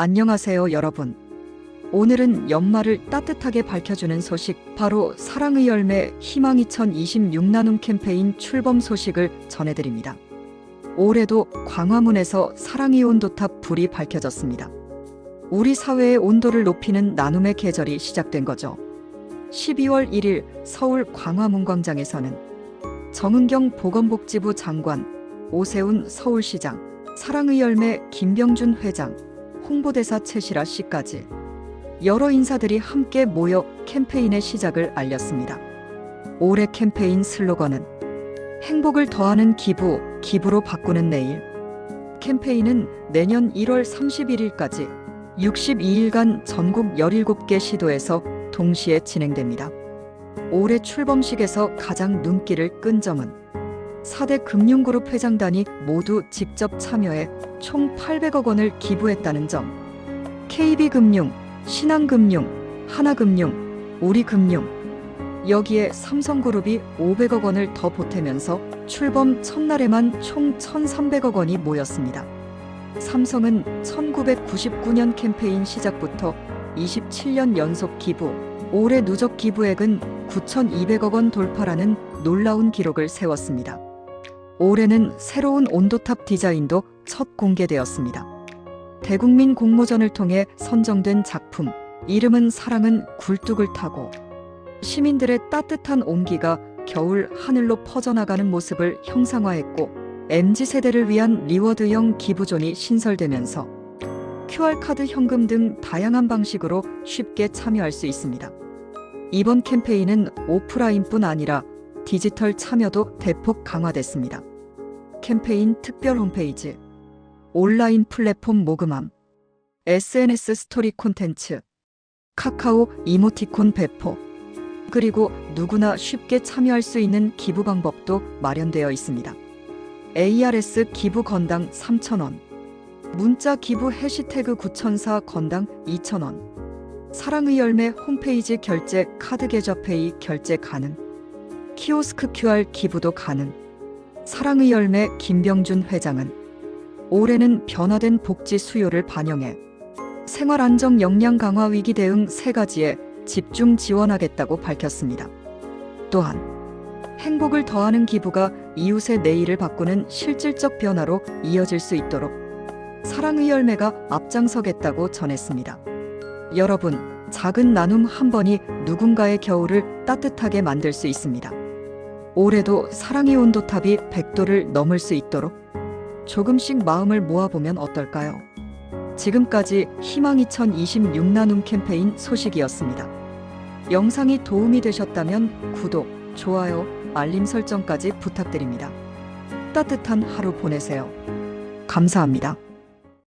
안녕하세요, 여러분. 오늘은 연말을 따뜻하게 밝혀주는 소식, 바로 사랑의 열매 희망 2026 나눔 캠페인 출범 소식을 전해드립니다. 올해도 광화문에서 사랑의 온도탑 불이 밝혀졌습니다. 우리 사회의 온도를 높이는 나눔의 계절이 시작된 거죠. 12월 1일 서울 광화문 광장에서는 정은경 보건복지부 장관, 오세훈 서울시장, 사랑의 열매 김병준 회장, 홍보대사 최시라 씨까지 여러 인사들이 함께 모여 캠페인의 시작을 알렸습니다. 올해 캠페인 슬로건은 행복을 더하는 기부, 기부로 바꾸는 내일. 캠페인은 내년 1월 31일까지 62일간 전국 17개 시도에서 동시에 진행됩니다. 올해 출범식에서 가장 눈길을 끈 점은 4대 금융그룹 회장단이 모두 직접 참여해 총 800억 원을 기부했다는 점. KB금융, 신한금융, 하나금융, 우리금융. 여기에 삼성그룹이 500억 원을 더 보태면서 출범 첫날에만 총 1,300억 원이 모였습니다. 삼성은 1999년 캠페인 시작부터 27년 연속 기부, 올해 누적 기부액은 9,200억 원 돌파라는 놀라운 기록을 세웠습니다. 올해는 새로운 온도탑 디자인도 첫 공개되었습니다. 대국민 공모전을 통해 선정된 작품, 이름은 사랑은 굴뚝을 타고 시민들의 따뜻한 온기가 겨울 하늘로 퍼져나가는 모습을 형상화했고 MZ 세대를 위한 리워드형 기부존이 신설되면서 QR카드 현금 등 다양한 방식으로 쉽게 참여할 수 있습니다. 이번 캠페인은 오프라인뿐 아니라 디지털 참여도 대폭 강화됐습니다. 캠페인 특별 홈페이지, 온라인 플랫폼 모금함, SNS 스토리 콘텐츠, 카카오 이모티콘 배포, 그리고 누구나 쉽게 참여할 수 있는 기부 방법도 마련되어 있습니다. ARS 기부 건당 3,000원, 문자 기부 해시태그 9004 건당 2,000원, 사랑의 열매 홈페이지 결제 카드 계좌 페이 결제 가능, 키오스크 QR 기부도 가능, 사랑의 열매 김병준 회장은 올해는 변화된 복지 수요를 반영해 생활 안정 역량 강화 위기 대응 세 가지에 집중 지원하겠다고 밝혔습니다. 또한 행복을 더하는 기부가 이웃의 내일을 바꾸는 실질적 변화로 이어질 수 있도록 사랑의 열매가 앞장서겠다고 전했습니다. 여러분, 작은 나눔 한 번이 누군가의 겨울을 따뜻하게 만들 수 있습니다. 올해도 사랑의 온도탑이 100도를 넘을 수 있도록 조금씩 마음을 모아보면 어떨까요? 지금까지 희망 2026 나눔 캠페인 소식이었습니다. 영상이 도움이 되셨다면 구독, 좋아요, 알림 설정까지 부탁드립니다. 따뜻한 하루 보내세요. 감사합니다.